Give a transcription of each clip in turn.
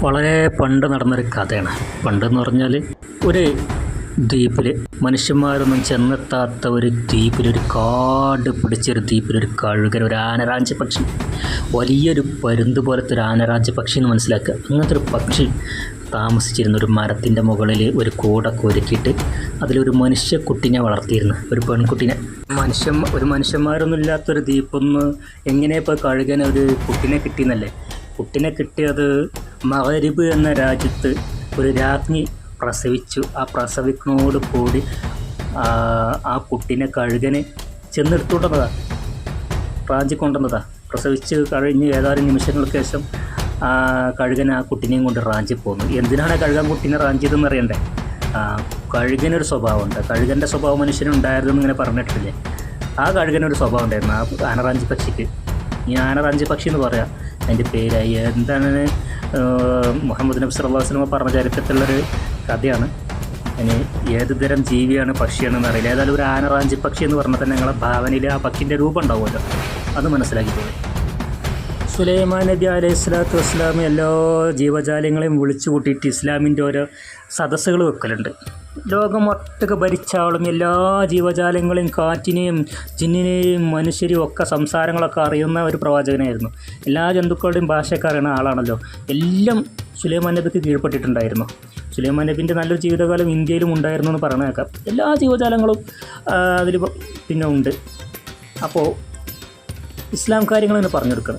വളരെ പണ്ട് നടന്നൊരു കഥയാണ്. പണ്ടെന്ന് പറഞ്ഞാൽ ഒരു ദ്വീപിൽ മനുഷ്യന്മാരൊന്നും ചെന്നെത്താത്ത ഒരു ദ്വീപിൽ ഒരു കാട് പിടിച്ചൊരു ദ്വീപിൽ ഒരു കഴുകൻ ഒരു ആനരാജ്യ പക്ഷി. വലിയൊരു പരുന്ത് പോലത്തെ ഒരു ആനരാജ്യ പക്ഷി എന്ന് മനസ്സിലാക്കുക. അങ്ങനത്തെ ഒരു പക്ഷി താമസിച്ചിരുന്ന ഒരു മരത്തിന്റെ മുകളിൽ ഒരു കൂടൊക്കെ ഒരുക്കിയിട്ട് അതിലൊരു മനുഷ്യക്കുട്ടിനെ വളർത്തിയിരുന്നു. ഒരു പെൺകുട്ടിനെ. മനുഷ്യൻ ഒരു മനുഷ്യന്മാരൊന്നും ഇല്ലാത്തൊരു ദ്വീപൊന്ന് എങ്ങനെയപ്പോൾ കഴുകൻ ഒരു കുട്ടിനെ കിട്ടിയെന്നല്ലേ? കുട്ടിനെ കിട്ടിയത് മകരിബ് എന്ന രാജ്യത്ത് ഒരു രാജ്ഞി പ്രസവിച്ചു. ആ പ്രസവിക്കുന്നതോട് കൂടി ആ കുട്ടിനെ കഴുകന് ചെന്നെടുത്തുകൊണ്ടതാ റാഞ്ചി കൊണ്ടുവന്നതാ പ്രസവിച്ച് കഴിഞ്ഞ് ഏതാനും നിമിഷങ്ങൾക്ക് ശേഷം കഴുകൻ ആ കുട്ടിനെയും കൊണ്ട് റാഞ്ചി പോന്നു. എന്തിനാണ് കഴുകൻ കുട്ടീനെ റാഞ്ചിയതെന്ന് അറിയണ്ടേ? കഴുകനൊരു സ്വഭാവമുണ്ട്. കഴുകന്റെ സ്വഭാവം മനുഷ്യനുണ്ടായിരുന്നെന്ന് ഇങ്ങനെ പറഞ്ഞിട്ടില്ലേ? ആ കഴുകനൊരു സ്വഭാവം ഉണ്ടായിരുന്നു. ആ ആനറാഞ്ചി പക്ഷിക്ക്. ഈ ആനറാഞ്ചി പക്ഷി എന്ന് പറയാം. അതിന്റെ പേരായി. എന്താണ്? മുഹമ്മദ് നബി അലൈഹി വസല്ലം പറഞ്ഞ ചരിത്രത്തിലുള്ളൊരു കഥയാണ്. ഇനി ഏത് തരം ജീവിയാണ് പക്ഷിയാണെന്ന് അറിയില്ല. ഏതായാലും ഒരു ആനറാഞ്ചി പക്ഷി എന്ന് പറഞ്ഞാൽ തന്നെ നിങ്ങളെ ഭാവനയിൽ ആ പക്ഷിന്റെ രൂപം ഉണ്ടാവുമല്ലോ. അത് മനസ്സിലാക്കി പോയി സുലൈമാൻ നബി അലൈഹി സ്വലാത്തു വസ്സലാം എല്ലാ ജീവജാലങ്ങളെയും വിളിച്ചു കൂട്ടിയിട്ട് ഇസ്ലാമിന്റെ ഓരോ സദസ്സുകൾ വെക്കലുണ്ട്. ലോകം ഭരിച്ചാളും എല്ലാ ജീവജാലങ്ങളെയും കാറ്റിനെയും ജിന്നിനെയും മനുഷ്യരെയും ഒക്കെ സംസാരങ്ങളൊക്കെ അറിയുന്ന ഒരു പ്രവാചകനായിരുന്നു. എല്ലാ ജന്തുക്കളുടെയും ഭാഷയൊക്കെ അറിയുന്ന ആളാണല്ലോ. എല്ലാം സുലൈമാൻ നബിക്ക് കീഴ്പ്പെട്ടിട്ടുണ്ടായിരുന്നു. സുലൈമാൻ നബിന്റെ നല്ലൊരു ജീവിതകാലം ഇന്ത്യയിലും ഉണ്ടായിരുന്നു എന്ന് പറഞ്ഞു കേൾക്കാം. എല്ലാ ജീവജാലങ്ങളും അതിൽ പിന്നെ ഉണ്ട്. അപ്പോൾ ഇസ്ലാം കാര്യങ്ങൾ പറഞ്ഞു പറഞ്ഞെടുക്കണം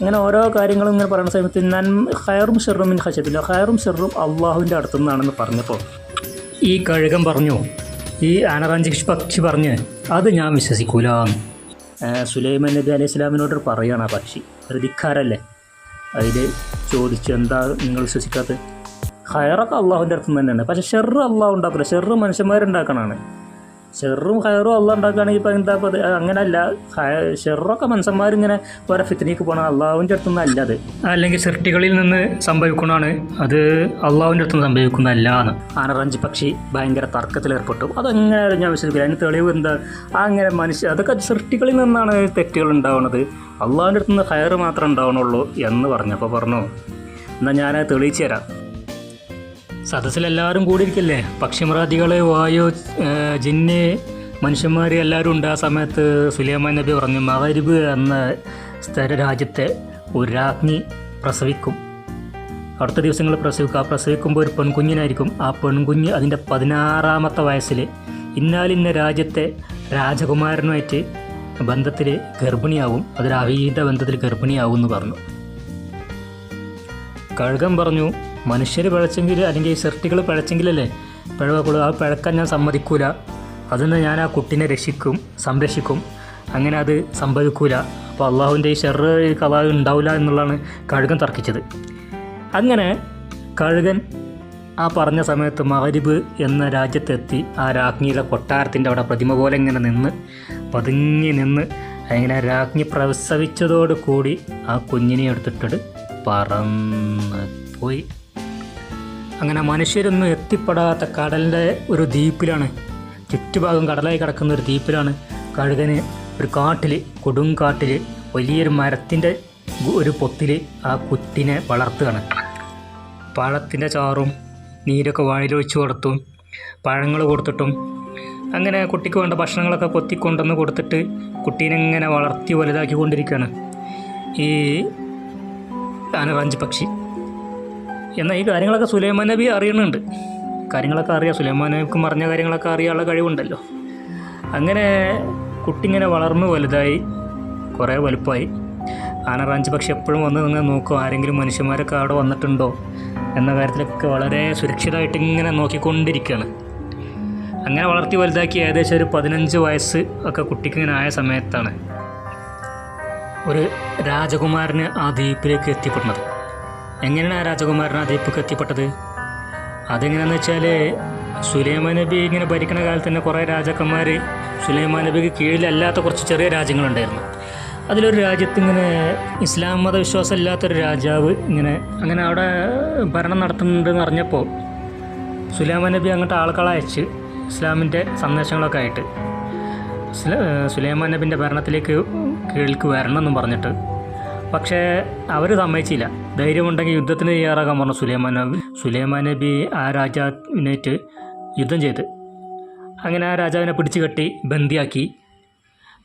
അങ്ങനെ ഓരോ കാര്യങ്ങളും ഇങ്ങനെ പറയുന്ന സമയത്ത് നന്മ ഹയറും ഷെറും മിൻ ഹഷത്തില്ല ഹയറും ഷെറും അള്ളാഹുവിന്റെ അടുത്തു നിന്നാണെന്ന് പറഞ്ഞപ്പോൾ ഈ കഴുകം പറഞ്ഞു. ഈ ആനറാഞ്ചി പക്ഷി പറഞ്ഞ് അത് ഞാൻ വിശ്വസിക്കൂല. സുലൈമാൻ നബി അലൈഹി സ്വലാമിനോട് പറയുകയാണ് ആ പക്ഷി. ഒരു ധിക്കാരല്ലേ അതിൽ ചോദിച്ചു എന്താ നിങ്ങൾ വിശ്വസിക്കാത്തത്? ഹയറൊക്കെ അള്ളാഹുവിന്റെ നിന്ന് തന്നെയാണ്. പക്ഷേ ഷെറ് അള്ളാഹു ഉണ്ടാക്കില്ല ഷെറ് മനുഷ്യന്മാരുണ്ടാക്കണതാണ്. ഷെറും ഹയറും അള്ളാഹ് ഉണ്ടാക്കുകയാണെങ്കിൽ ഇപ്പം എന്താ അത്? അങ്ങനെയല്ല ഹയ- ഷെറൊക്കെ മനുഷ്യന്മാരിങ്ങനെ ഓരോ ഫിത്തിനേക്ക് പോകണം അള്ളാഹുവിന്റെ അടുത്തൊന്നും അല്ല അത്. അല്ലെങ്കിൽ സൃഷ്ടികളിൽ നിന്ന് സംഭവിക്കുന്നതാണ്. അത് അള്ളാഹുവിന്റെ അടുത്ത് നിന്ന് സംഭവിക്കുന്നതല്ല എന്ന്. ആനറഞ്ച് പക്ഷി ഭയങ്കര തർക്കത്തിൽ ഏർപ്പെട്ടു. അതെങ്ങനെ ഞാൻ വിശ്വസിക്കില്ല. അതിന് തെളിവ് എന്താ? അങ്ങനെ മനുഷ്യ അതൊക്കെ സൃഷ്ടികളിൽ നിന്നാണ് തെറ്റുകൾ ഉണ്ടാവുന്നത്. അള്ളാഹുവിന്റെ അടുത്തുനിന്ന് ഹയർ മാത്രമേ ഉണ്ടാവണുള്ളൂ എന്ന് പറഞ്ഞപ്പോൾ പറഞ്ഞു എന്നാൽ ഞാനത് തെളിയിച്ചു തരാം. സദസ്സിലെല്ലാവരും കൂടിയിരിക്കല്ലേ? പക്ഷിമൃഗാദികൾ വായു ജിന്ന് മനുഷ്യന്മാർ എല്ലാവരും ഉണ്ട് ആ സമയത്ത് സുലൈമാൻ നബി പറഞ്ഞു മകരിബ് എന്ന സ്ഥല രാജ്യത്തെ ഒരു രാജ്ഞി പ്രസവിക്കും. അടുത്ത ദിവസങ്ങൾ പ്രസവിക്കും. ആ പ്രസവിക്കുമ്പോൾ ഒരു പെൺകുഞ്ഞിനായിരിക്കും. ആ പെൺകുഞ്ഞ് അതിന്റെ പതിനാറാമത്തെ വയസ്സിൽ ഇന്നാലിന്ന രാജ്യത്തെ രാജകുമാരനുമായിട്ട് ബന്ധത്തിൽ ഗർഭിണിയാവും. അതൊരു അവീത ബന്ധത്തിൽ ഗർഭിണിയാവും എന്ന് പറഞ്ഞു. കഴുകൻ പറഞ്ഞു മനുഷ്യർ പിഴച്ചെങ്കിൽ അല്ലെങ്കിൽ ഈ പഴച്ചെങ്കിലല്ലേ? പിഴവക്കുള്ളൂ ആ പിഴക്കാൻ ഞാൻ സമ്മതിക്കൂല. അതിന് ഞാൻ ആ കുട്ടീനെ രക്ഷിക്കും സംരക്ഷിക്കും. അങ്ങനെ അത് സംഭവിക്കൂല. അപ്പോൾ അള്ളാഹുവിന്റെ ഈ ഷെറ് കഥ ഉണ്ടാവില്ല എന്നുള്ളതാണ് കഴുകൻ തർക്കിച്ചത്. അങ്ങനെ കഴുകൻ ആ പറഞ്ഞ സമയത്ത് മഹരിബ് എന്ന രാജ്യത്തെത്തി ആ രാജ്ഞിയുടെ കൊട്ടാരത്തിന്റെ അവിടെ പ്രതിമ പോലെ ഇങ്ങനെ നിന്ന് പതുങ്ങി നിന്ന് അങ്ങനെ രാജ്ഞി പ്രസവിച്ചതോട് കൂടി ആ കുഞ്ഞിനെ എടുത്തിട്ട് പറന്ന് പോയി. അങ്ങനെ മനുഷ്യരൊന്നും എത്തിപ്പെടാത്ത കടലിന്റെ ഒരു ദ്വീപിലാണ്. ചുറ്റുഭാഗം കടലായി കിടക്കുന്ന ഒരു ദ്വീപിലാണ് കഴുകന് ഒരു കാട്ടിൽ കൊടുങ്കാട്ടിൽ വലിയൊരു മരത്തിന്റെ ഒരു പൊത്തിൽ ആ കുട്ടിനെ വളർത്തുകയാണ്. പഴത്തിന്റെ ചാറും നീരൊക്കെ വായിലൊഴിച്ച് കൊടുത്തും പഴങ്ങൾ കൊടുത്തിട്ടും അങ്ങനെ കുട്ടിക്ക് വേണ്ട ഭക്ഷണങ്ങളൊക്കെ കൊത്തിക്കൊണ്ടെന്ന് കൊടുത്തിട്ട് കുട്ടീനെ ഇങ്ങനെ വളർത്തി വലുതാക്കി കൊണ്ടിരിക്കുകയാണ് ഈ ആനറാഞ്ചി പക്ഷി എന്നാൽ ഈ കാര്യങ്ങളൊക്കെ സുലൈമാൻ നബി അറിയുന്നുണ്ട്. കാര്യങ്ങളൊക്കെ അറിയാം. സുലൈമാൻ നബിക്ക് പറഞ്ഞ കാര്യങ്ങളൊക്കെ അറിയാനുള്ള കഴിവുണ്ടല്ലോ. അങ്ങനെ കുട്ടി ഇങ്ങനെ വളർന്നു വലുതായി കുറേ വലുപ്പമായി. ആനറാഞ്ച് പക്ഷി എപ്പോഴും വന്ന് നിങ്ങൾ നോക്കും ആരെങ്കിലും മനുഷ്യന്മാരൊക്കെ അവിടെ വന്നിട്ടുണ്ടോ എന്ന കാര്യത്തിലൊക്കെ വളരെ സുരക്ഷിതമായിട്ട് ഇങ്ങനെ നോക്കിക്കൊണ്ടിരിക്കുകയാണ്. അങ്ങനെ വളർത്തി വലുതാക്കി ഏകദേശം ഒരു പതിനഞ്ച് വയസ്സ് ഒക്കെ കുട്ടിക്ക് ഇങ്ങനെ ആയ സമയത്താണ്. ഒരു രാജകുമാരന് ആ ദ്വീപിലേക്ക് എത്തിപ്പെടുന്നത് എങ്ങനെയാണ് ആ രാജകുമാരൻ ആ ദ്വീപിലേക്ക് എത്തിപ്പെട്ടത്? അതെങ്ങനെയാണെന്ന് വെച്ചാൽ സുലൈമാൻ നബി ഇങ്ങനെ ഭരിക്കുന്ന കാലത്ത് തന്നെ കുറേ രാജാക്കന്മാർ സുലൈമാൻ നബിക്ക് കീഴിലല്ലാത്ത കുറച്ച് ചെറിയ രാജ്യങ്ങളുണ്ടായിരുന്നു. അതിലൊരു രാജ്യത്ത് ഇങ്ങനെ ഇസ്ലാം മതവിശ്വാസം ഇല്ലാത്തൊരു രാജാവ് ഇങ്ങനെ അങ്ങനെ അവിടെ ഭരണം നടത്തുന്നുണ്ടെന്ന് അറിഞ്ഞപ്പോൾ സുലൈമാൻ നബി അങ്ങോട്ട് ആളുകളെ അയച്ച് ഇസ്ലാമിന്റെ സന്ദേശങ്ങളൊക്കെ ആയിട്ട്. സുല- സുലൈമാൻ നബിന്റെ ഭരണത്തിലേക്ക് കീഴിലേക്ക് വരണമെന്നും പറഞ്ഞിട്ട്. പക്ഷേ അവർ സമ്മതിച്ചില്ല. ധൈര്യമുണ്ടെങ്കിൽ യുദ്ധത്തിന് തയ്യാറാകാൻ പറഞ്ഞു സുലൈമാൻ നബി സുലൈമാൻ നബി ആ രാജാവിനേറ്റ് യുദ്ധം ചെയ്ത്. അങ്ങനെ ആ രാജാവിനെ പിടിച്ചു കെട്ടി ബന്ദിയാക്കി.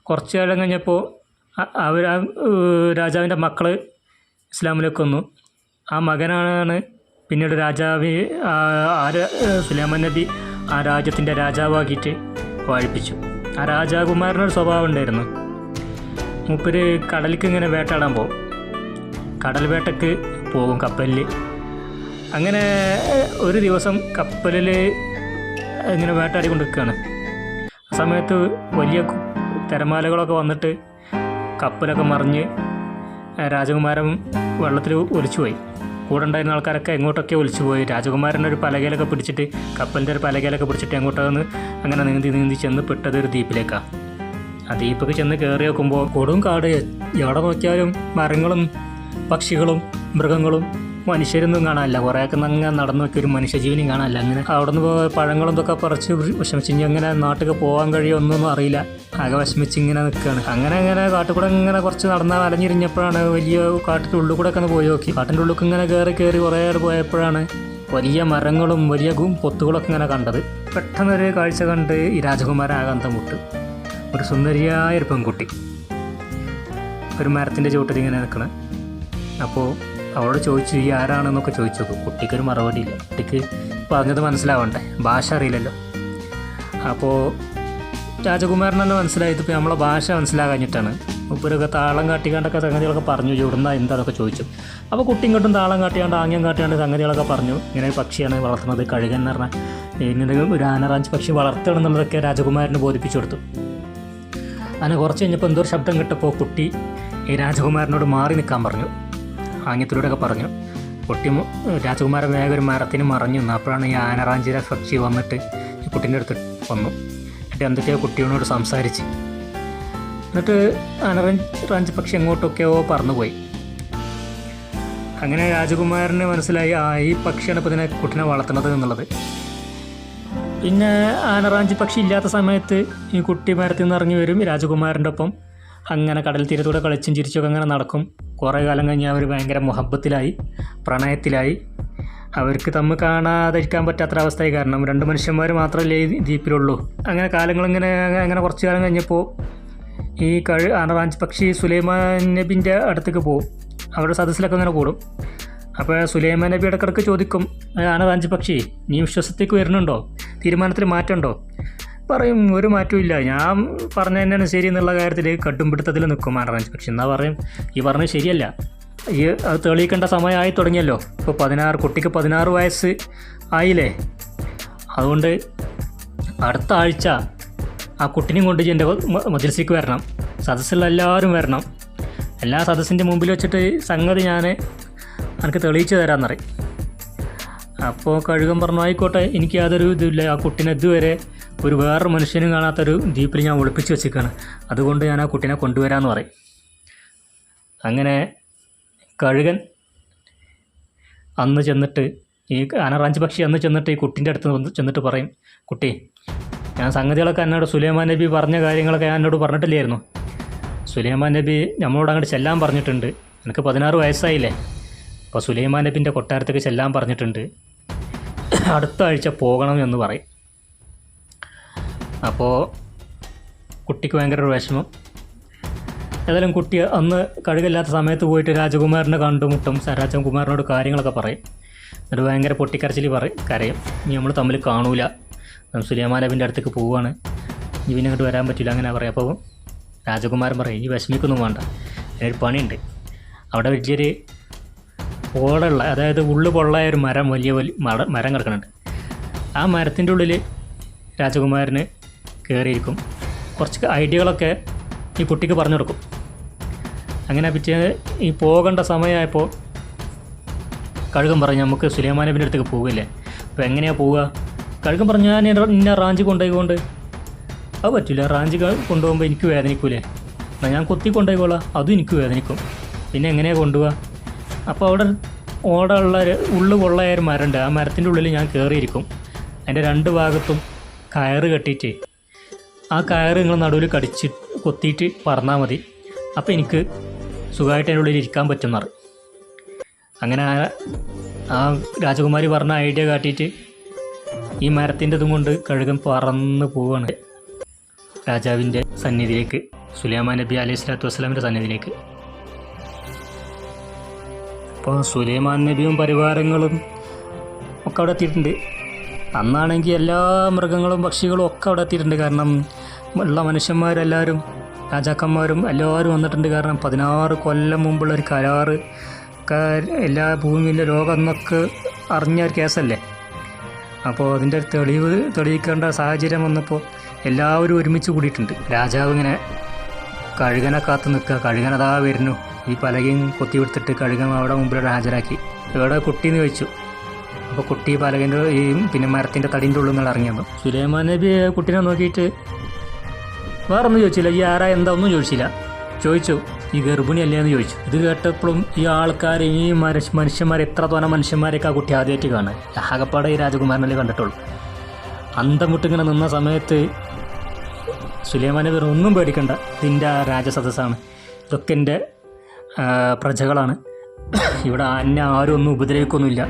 കുറച്ച് കാലം കഴിഞ്ഞപ്പോൾ അവർ രാജാവിന്റെ മക്കൾ ഇസ്ലാമിലേക്ക് വന്നു. ആ മകനാണ് പിന്നീട് രാജാവ് ആ ആ രാ- ഏഹ്, സുലൈമാൻ നബി ആ രാജ്യത്തിന്റെ രാജാവാക്കിയിട്ട് വാഴിപ്പിച്ചു. ആ രാജാകുമാരനൊരു സ്വഭാവം ഉണ്ടായിരുന്നു. മൂപ്പര് കടലിലേക്ക് ഇങ്ങനെ വേട്ടാടാൻ പോകും കടൽ വേട്ടക്ക് പോകും കപ്പലിൽ അങ്ങനെ ഒരു ദിവസം കപ്പലിൽ ഇങ്ങനെ വേട്ടാടി കൊണ്ട് ആ സമയത്ത് വലിയ തിരമാലകളൊക്കെ വന്നിട്ട് കപ്പലൊക്കെ മറിഞ്ഞ് രാജകുമാരൻ വെള്ളത്തിൽ ഒലിച്ചുപോയി കൂടെ ഉണ്ടായിരുന്ന ആൾക്കാരൊക്കെ എങ്ങോട്ടൊക്കെ ഒലിച്ചുപോയി രാജകുമാരന്റെ ഒരു പലകയിലൊക്കെ പിടിച്ചിട്ട് കപ്പലിന്റെ ഒരു പലകയിലൊക്കെ പിടിച്ചിട്ട് എങ്ങോട്ടാന്ന് അങ്ങനെ നീന്തി നീന്തി ചെന്ന് പെട്ടത് ഒരു ദ്വീപിലേക്കാണ് ആ ദ്വീപ്പൊക്കെ ചെന്ന് കയറി നോക്കുമ്പോൾ കൊടും കാട്. എവിടെ നോക്കിയാലും മരങ്ങളും പക്ഷികളും മൃഗങ്ങളും മനുഷ്യരൊന്നും കാണാനില്ല. കുറേയൊക്കെ അങ്ങനെ നടന്നു നോക്കി ഒരു മനുഷ്യജീവനും കാണാനില്ല. അങ്ങനെ അവിടെ നിന്ന് പഴങ്ങളും ഇതൊക്കെ പറിച്ച് വിഷമിച്ച് അങ്ങനെ നാട്ടിലേക്ക് പോകാൻ കഴിയോ ഒന്നൊന്നും അറിയില്ല. ആകെ വിഷമിച്ച് ഇങ്ങനെ നിൽക്കുകയാണ് അങ്ങനെ അങ്ങനെ കാട്ടിൽ കൂടെ ഇങ്ങനെ കുറച്ച് നടന്ന അലഞ്ഞിരിഞ്ഞപ്പോഴാണ് വലിയ കാട്ടിന്റെ ഉള്ളിൽ കൂടെ ഒക്കെ പോയി നോക്കി. കാട്ടിന്റെ ഉള്ളിൽ ഇങ്ങനെ കയറി കയറി കുറേ പോയപ്പോഴാണ് വലിയ മരങ്ങളും വലിയ പൊത്തുകളൊക്കെ ഇങ്ങനെ കണ്ടത്. പെട്ടെന്നൊരു കാഴ്ച കണ്ട് ഈ രാജകുമാരൻ ആകാന്തം മുട്ട്. ഒരു സുന്ദരിയായ ഒരു പെൺകുട്ടി. ഒരു മരത്തിന്റെ ചുവട്ടിൽ ഇങ്ങനെ നിൽക്കണം. അപ്പോൾ അവളോട് ചോദിച്ചു ഈ ആരാണെന്നൊക്കെ ചോദിച്ചു നോക്കും. മറുപടി ഇല്ല. കുട്ടിക്ക് പറഞ്ഞത് മനസ്സിലാവണ്ടേ? ഭാഷ അറിയില്ലല്ലോ. അപ്പോൾ രാജകുമാരനെല്ലാം മനസ്സിലായത്? ഇപ്പോൾ നമ്മളെ ഭാഷ മനസ്സിലാകാഞ്ഞിട്ടാണ് ഇപ്പോഴൊക്കെ താളം കാട്ടിക്കാണ്ടൊക്കെ സംഗതികളൊക്കെ പറഞ്ഞു. ചൂടുന്ന എന്താണെന്നൊക്കെ ചോദിച്ചു. അപ്പോൾ കുട്ടി ഇങ്ങോട്ടും താളം കാട്ടിയാണ്ട് ആംഗ്യം കാട്ടിയാണ്ട് സംഗതികളൊക്കെ പറഞ്ഞു. ഇങ്ങനെ പക്ഷിയാണ് വളർത്തുന്നത്. കഴുകൻ എന്ന് പറഞ്ഞാൽ ഇങ്ങനെ ഒരു ആനറാഞ്ച് പക്ഷി വളർത്തണം എന്നുള്ളതൊക്കെ രാജകുമാരനെ ബോധിപ്പിച്ചു കൊടുത്തു. അങ്ങനെ കുറച്ച് കഴിഞ്ഞപ്പോൾ എന്തോ ശബ്ദം കേട്ടപ്പോൾ കുട്ടി ഈ രാജകുമാരനോട് മാറി നിൽക്കാൻ പറഞ്ഞു. ആംഗ്യത്തിലൂടെയൊക്കെ പറഞ്ഞു. കുട്ടി രാജകുമാരൻ വേഗം ഒരു മരത്തിന് മറഞ്ഞു നിന്നു അപ്പോഴാണ് ഈ ആനറാഞ്ചിര പക്ഷി വന്നിട്ട് ഈ കുട്ടീന്റെ അടുത്ത് വന്നു. എന്നിട്ട് എന്തൊക്കെയോ കുട്ടിയോട് സംസാരിച്ച്. എന്നിട്ട് ആനറാഞ്ച് റാഞ്ച് പക്ഷി എങ്ങോട്ടൊക്കെയോ പറന്നുപോയി. അങ്ങനെ രാജകുമാരന് മനസ്സിലായി ആ ഈ പക്ഷിയാണ് ഇപ്പോൾ ഇതിനെ കുട്ടിനെ വളർത്തുന്നത് എന്നുള്ളത്. പിന്നെ ആനറാഞ്ചി പക്ഷി ഇല്ലാത്ത സമയത്ത് ഈ കുട്ടി മരത്തിൽ നിന്ന് ഇറങ്ങി വരും രാജകുമാരന്റെ ഒപ്പം. അങ്ങനെ കടൽ തീരത്തൂടെ കളിച്ചും ചിരിച്ചൊക്കെ അങ്ങനെ നടക്കും. കുറേ കാലം കഴിഞ്ഞ് അവർ ഭയങ്കര മുഹബത്തിലായി പ്രണയത്തിലായി. അവർക്ക് തമ്മിൽ കാണാതിരിക്കാൻ പറ്റാത്ത അവസ്ഥയായി. കാരണം രണ്ട് മനുഷ്യന്മാർ മാത്രമല്ലേ ഈ ദ്വീപിലുള്ളൂ. അങ്ങനെ കാലങ്ങളിങ്ങനെ അങ്ങനെ കുറച്ച് കാലം കഴിഞ്ഞപ്പോൾ ഈ കഴി ആനറാഞ്ചി പക്ഷി സുലൈമാൻ നബിന്റെ അടുത്തേക്ക് പോകും അവരുടെ സദസ്സിലൊക്കെ അങ്ങനെ കൂടും. അപ്പോൾ സുലൈമാൻ നബി ഇടക്കിടക്ക് ചോദിക്കും ആനറാഞ്ചി പക്ഷി നീ വിശ്വസത്തേക്ക് വരുന്നുണ്ടോ? തീരുമാനത്തിൽ മാറ്റമുണ്ടോ? പറയും ഒരു മാറ്റവും ഇല്ല. ഞാൻ പറഞ്ഞ തന്നെയാണ് ശരി എന്നുള്ള കാര്യത്തിൽ കട്ടുംപിടുത്തത്തിൽ നിൽക്കും ആനറാഞ്ചി പക്ഷെ എന്നാ പറയും? ഈ പറഞ്ഞത് ശരിയല്ല. ഈ അത് തെളിയിക്കേണ്ട സമയമായി തുടങ്ങിയല്ലോ. ഇപ്പോൾ പതിനാറ് കുട്ടിക്ക് പതിനാറ് വയസ്സ് ആയില്ലേ? അതുകൊണ്ട് അടുത്ത ആഴ്ച ആ കുട്ടിനെയും കൊണ്ട് എന്റെ മജിൽസിക്ക് വരണം. സദസ്സിലുള്ള എല്ലാവരും വരണം. എല്ലാ സദസ്സിന്റെ മുമ്പിൽ വെച്ചിട്ട് സംഗതി ഞാൻ എനിക്ക് തെളിയിച്ചു തരാമെന്ന് പറയും. അപ്പോൾ കഴുകൻ പറഞ്ഞു ആയിക്കോട്ടെ. എനിക്ക് യാതൊരു ഇതുമില്ല. ആ കുട്ടീനെ ഇതുവരെ ഒരു വേറൊരു മനുഷ്യനും കാണാത്തൊരു ദ്വീപിൽ ഞാൻ ഒളിപ്പിച്ച് വെച്ചിരിക്കുകയാണ്. അതുകൊണ്ട് ഞാൻ ആ കുട്ടീനെ കൊണ്ടുവരാമെന്ന് പറയും. അങ്ങനെ കഴുകൻ അന്ന് ചെന്നിട്ട് ഈ അനറാഞ്ച് പക്ഷി അന്ന് ചെന്നിട്ട് ഈ കുട്ടീന്റെ അടുത്ത് വന്ന് ചെന്നിട്ട് പറയും കുട്ടി ഞാൻ സംഗതികളൊക്കെ എന്നോട് സുലൈമാൻ നബി പറഞ്ഞ കാര്യങ്ങളൊക്കെ ഞാൻ എന്നോട് പറഞ്ഞിട്ടില്ലായിരുന്നു. സുലൈമാൻ നബി നമ്മളോട് അങ്ങോട്ട് ചെല്ലാൻ പറഞ്ഞിട്ടുണ്ട്. എനിക്ക് പതിനാറ് വയസ്സായില്ലേ? അപ്പോൾ സുലൈമാൻ നബിന്റെ കൊട്ടാരത്തേക്ക് ചെല്ലാൻ പറഞ്ഞിട്ടുണ്ട്. അടുത്ത ആഴ്ച പോകണം എന്ന് പറയും. അപ്പോൾ കുട്ടിക്ക് ഭയങ്കര ഒരു വിഷമം. ഏതായാലും കുട്ടി അന്ന് കഴുകില്ലാത്ത സമയത്ത് പോയിട്ട് രാജകുമാരനെ കണ്ടുമുട്ടും രാജകുമാരനോട് കാര്യങ്ങളൊക്കെ പറയും. എന്നിട്ട് ഭയങ്കര പൊട്ടിക്കരച്ചിൽ പറയും കരയും. ഇനി നമ്മൾ തമ്മിൽ കാണൂല. സുലിയമാനബിന്റെ നബിന്റെ അടുത്തേക്ക് പോവുകയാണ് ഇനി പിന്നെ ഇങ്ങോട്ട് വരാൻ പറ്റില്ല അങ്ങനെ പറയാം. അപ്പോൾ രാജകുമാരൻ പറയും ഈ വിഷമിക്കൊന്നും വേണ്ട. ഒരു പണിയുണ്ട്. അവിടെ വലിയൊരു ഓടുള്ള അതായത് ഉള്ളു പൊള്ളായ ഒരു മരം വലിയ വലിയ മര- മരം കിടക്കുന്നുണ്ട്. ആ മരത്തിന്റെ ഉള്ളിൽ രാജകുമാരന് കയറിയിരിക്കും കുറച്ച് ഐഡിയകളൊക്കെ ഈ കുട്ടിക്ക് പറഞ്ഞു കൊടുക്കും. അങ്ങനെ പിറ്റേ ഈ പോകേണ്ട സമയമായപ്പോൾ കഴുകം പറഞ്ഞു നമുക്ക് സുലൈമാൻ നബിന്റെ അടുത്തേക്ക് പോകില്ലേ? അപ്പോൾ എങ്ങനെയാണ് പോവുക? കഴുകം പറഞ്ഞു ഞാൻ ഇന്ന- റാഞ്ചി കൊണ്ടുപോയിക്കൊണ്ട്. അത് പറ്റില്ല റാഞ്ചി കൊണ്ടുപോകുമ്പോൾ എനിക്ക് വേദനിക്കൂലേ. എന്നാൽ ഞാൻ കുത്തി കൊണ്ടുപോയിക്കോളാം അതും എനിക്ക് വേദനിക്കും. പിന്നെ എങ്ങനെയാണ് കൊണ്ടുപോവുക? അപ്പോൾ അവിടെ ഓടുള്ള ഉള്ള ഒരു ഉള്ളു കൊള്ളായ ഒരു മരമുണ്ട്. ആ മരത്തിന്റെ ഉള്ളിൽ ഞാൻ കയറിയിരിക്കും അതിന്റെ രണ്ട് ഭാഗത്തും കയറ് കെട്ടിയിട്ട്. ആ കയറ് നിങ്ങൾ നടുവിൽ കടിച്ച് കൊത്തിയിട്ട് പറന്നാൽ മതി. അപ്പോൾ എനിക്ക് സുഖമായിട്ട് അതിന്റെ ഉള്ളിൽ ഇരിക്കാൻ പറ്റുന്നത് അങ്ങനെ ആ രാജകുമാരി പറഞ്ഞ ഐഡിയ കാട്ടിയിട്ട് ഈ മരത്തിന്റെ ഇതും കൊണ്ട് കഴുകൻ പറന്ന് പോവുകയാണ് രാജാവിന്റെ സന്നിധിയിലേക്ക് സുലൈമാൻ നബി അലൈഹി സ്വലാത്തു വസ്സലാമിന്റെ സന്നിധിയിലേക്ക്. അപ്പോൾ സുലൈമാൻ നബിയും പരിവാരങ്ങളും ഒക്കെ അവിടെ എത്തിയിട്ടുണ്ട്. അന്നാണെങ്കിൽ എല്ലാ മൃഗങ്ങളും പക്ഷികളും ഒക്കെ അവിടെ എത്തിയിട്ടുണ്ട്. കാരണം ഉള്ള മനുഷ്യന്മാരെല്ലാവരും രാജാക്കന്മാരും എല്ലാവരും വന്നിട്ടുണ്ട്. കാരണം പതിനാറ് കൊല്ലം മുമ്പുള്ള ഒരു കരാറ് എല്ലാ ഭൂമിയിലെ ലോകം എന്നൊക്കെ അറിഞ്ഞ ഒരു കേസല്ലേ? അപ്പോൾ അതിന്റെ ഒരു തെളിവ് തെളിയിക്കേണ്ട സാഹചര്യം വന്നപ്പോൾ എല്ലാവരും ഒരുമിച്ച് കൂടിയിട്ടുണ്ട്. രാജാവ് ഇങ്ങനെ കഴുകനെ കാത്തു നിൽക്കുക. കഴുകനതാ വരുന്നു. ഈ പലകയും കൊത്തി കൊടുത്തിട്ട് കഴുകൻ അവിടെ മുമ്പിലൂടെ ഹാജരാക്കി. ഇവിടെ കുട്ടിയെന്ന് ചോദിച്ചു. അപ്പോൾ കുട്ടി പലകന്റെ ഈ പിന്നെ മരത്തിന്റെ തടിന്റെ ഉള്ളിൽ നിന്ന് ഇറങ്ങിയത്. സുലൈമാൻ നബി കുട്ടീനെ നോക്കിയിട്ട് വേറെ ഒന്നും ചോദിച്ചില്ല. ഈ ആരാ എന്താ ഒന്നും ചോദിച്ചില്ല. ചോദിച്ചു ഈ ഗർഭിണി അല്ലേ എന്ന് ചോദിച്ചു. ഇത് കേട്ടപ്പോഴും ഈ ആൾക്കാർ ഈ മനുഷ്യ മനുഷ്യന്മാർ എത്ര തോന്നെ മനുഷ്യന്മാരെയൊക്കെ ആ കുട്ടി ആദ്യമായിട്ട് കാണുക ആകപ്പാടെ ഈ രാജകുമാരനല്ലേ കണ്ടിട്ടുള്ളൂ. അന്തം നിന്ന സമയത്ത് സുലൈമാൻ നബി ഒന്നും പേടിക്കണ്ട. ഇതിന്റെ രാജസദസ്സാണ്. ഇതൊക്കെ എന്റെ പ്രജകളാണ്. ഇവിടെ എന്നെ ആരും ഒന്നും ഉപദ്രവിക്കൊന്നുമില്ല.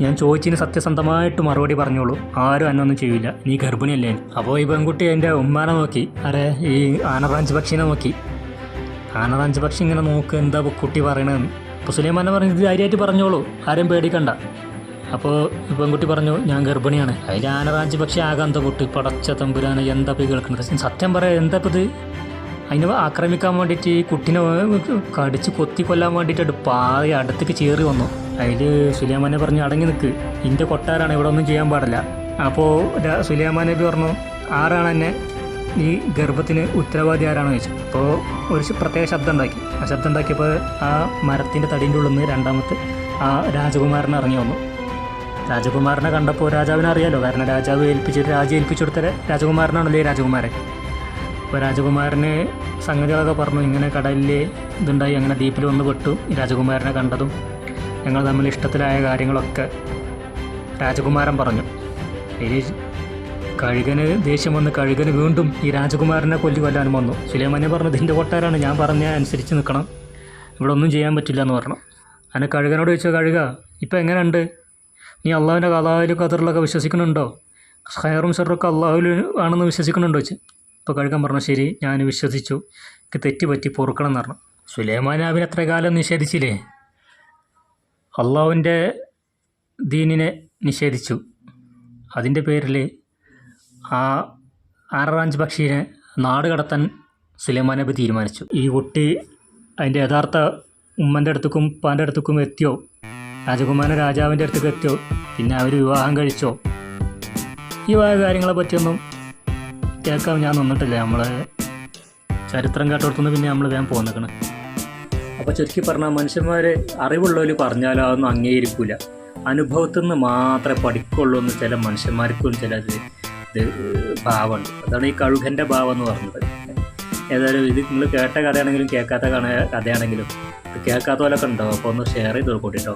ഞാൻ ചോദിച്ചതിന് സത്യസന്ധമായിട്ട് മറുപടി പറഞ്ഞോളൂ. ആരും എന്നെ ഒന്നും ചെയ്യില്ല. നീ ഗർഭിണിയല്ലേ? അപ്പോൾ ഈ പെൺകുട്ടി എന്റെ ഉമ്മാനെ നോക്കി. അരെ ഈ ആനറാഞ്ച് പക്ഷീനെ നോക്കി. ആനറാഞ്ച് പക്ഷി ഇങ്ങനെ നോക്ക് എന്താ കുട്ടി പറയണതെന്ന്. അപ്പോൾ സുലൈമാനെ പറഞ്ഞു ഇത് ധൈര്യമായിട്ട് പറഞ്ഞോളൂ. ആരും പേടിക്കണ്ട. അപ്പോൾ പെൺകുട്ടി പറഞ്ഞു ഞാൻ ഗർഭിണിയാണ്. അതിൽ ആനറാഞ്ച് പക്ഷി ആകാന്ത പൊട്ടി പടച്ച തമ്പുരാനെ എന്താ പോയി കേൾക്കുന്നത് സത്യം പറയാം എന്താ ഇത്? അതിനെ ആക്രമിക്കാൻ വേണ്ടിയിട്ട് ഈ കുട്ടിനെ കടിച്ച് കൊത്തി കൊല്ലാൻ വേണ്ടിയിട്ട് പാതി അടുത്തേക്ക് ചേറി വന്നു. അതിൽ സുലൈമാനെ പറഞ്ഞു അടങ്ങി നിൽക്ക് ഇന്റെ കൊട്ടാരാണ് ഇവിടെ ഒന്നും ചെയ്യാൻ പാടില്ല. അപ്പോൾ സുലൈമാൻ നബി പറഞ്ഞു ആരാണ് എന്നെ? ഈ ഗർഭത്തിന് ഉത്തരവാദി ആരാണെന്ന് ചോദിച്ചു. അപ്പോൾ ഒരു പ്രത്യേക ശബ്ദം ഉണ്ടാക്കി. ആ ശബ്ദം ഉണ്ടാക്കിയപ്പോൾ ആ മരത്തിന്റെ തടീന്റെ ഉള്ളിൽ നിന്ന് രണ്ടാമത്തെ ആ രാജകുമാരനെ ഇറങ്ങി വന്നു. രാജകുമാരനെ കണ്ടപ്പോൾ രാജാവിനെ അറിയാലോ? കാരണം രാജാവ് ഏൽപ്പിച്ചിട്ട് രാജ ഏൽപ്പിച്ചു കൊടുത്ത രാജകുമാരനാണല്ലേ ഈ രാജകുമാരൻ. അപ്പോൾ രാജകുമാരന് സംഗതികളൊക്കെ പറഞ്ഞു. ഇങ്ങനെ കടലിൽ ഇതുണ്ടായി. അങ്ങനെ ദ്വീപിൽ വന്ന് പെട്ടു. രാജകുമാരനെ കണ്ടതും ഞങ്ങൾ തമ്മിൽ ഇഷ്ടത്തിലായ കാര്യങ്ങളൊക്കെ രാജകുമാരൻ പറഞ്ഞു. ഇനി കഴുകന് ദേഷ്യം വന്ന് കഴുകന് വീണ്ടും ഈ രാജകുമാരനെ കൊല്ലി കൊല്ലാനും വന്നു. സുലൈമാനെ പറഞ്ഞു ഇതിന്റെ കൊട്ടാരാണ്. ഞാൻ പറഞ്ഞ അനുസരിച്ച് നിൽക്കണം. ഇവിടെ ഒന്നും ചെയ്യാൻ പറ്റില്ല എന്ന് പറഞ്ഞു. അങ്ങനെ കഴുകനോട് ചോദിച്ചാൽ കഴുക ഇപ്പം എങ്ങനെയുണ്ട്? നീ അള്ളാഹുവിന്റെ കഥാവിലും കതറിലൊക്കെ വിശ്വസിക്കുന്നുണ്ടോ? ഹയറും ഷെറൊക്കെ അള്ളാഹുവിൽ ആണെന്ന് വിശ്വസിക്കുന്നുണ്ടോ? വെച്ച് ഇപ്പോൾ കഴുകൻ പറഞ്ഞു ശരി ഞാൻ വിശ്വസിച്ചു. എനിക്ക് തെറ്റ് പറ്റി പൊറുക്കണം എന്ന് പറഞ്ഞു. സുലൈമാൻ അവൻ എത്ര കാലം നിഷേധിച്ചില്ലേ? അള്ളാഹുവിന്റെ ദീനിനെ നിഷേധിച്ചു. അതിന്റെ പേരിൽ ആ ആറാഞ്ച് പക്ഷീനെ നാട് കടത്താൻ സുലൈമാൻ നബി തീരുമാനിച്ചു. ഈ കുട്ടി അതിന്റെ യഥാർത്ഥ ഉമ്മന്റെ അടുത്തേക്കും ഉപ്പാന്റെ അടുത്തേക്കും എത്തിയോ? രാജകുമാരൻ രാജാവിന്റെ അടുത്തേക്ക് എത്തിയോ? പിന്നെ അവർ വിവാഹം കഴിച്ചോ? ഈ കാര്യങ്ങളെ പറ്റിയൊന്നും കേൾക്കാൻ ഞാൻ നിന്നിട്ടില്ല. നമ്മളെ ചരിത്രം കേട്ടോടത്തുനിന്ന് പിന്നെ നമ്മൾ വേഗം പോന്നിക്കണ്. അപ്പോൾ ചുരുക്കി പറഞ്ഞാൽ മനുഷ്യന്മാർ അറിവുള്ളവർ പറഞ്ഞാലോ അതൊന്നും അംഗീകരിക്കില്ല അനുഭവത്തിൽ നിന്ന് മാത്രമേ പഠിക്കുള്ളൂ എന്ന് ചില മനുഷ്യന്മാർക്കും ചില ഇത് ഭാവമുണ്ട്. അതാണ് ഈ കഴുകന്റെ ഭാവം എന്ന് പറഞ്ഞത്. ഏതായാലും ഇത് നിങ്ങൾ കേട്ട കഥയാണെങ്കിലും കേൾക്കാത്ത കഥയാണെങ്കിലും കേൾക്കാത്ത പോലൊക്കെ ഉണ്ടാവും. അപ്പോൾ ഒന്ന് ഷെയർ ചെയ്ത് കൊടുക്കൂട്ടോ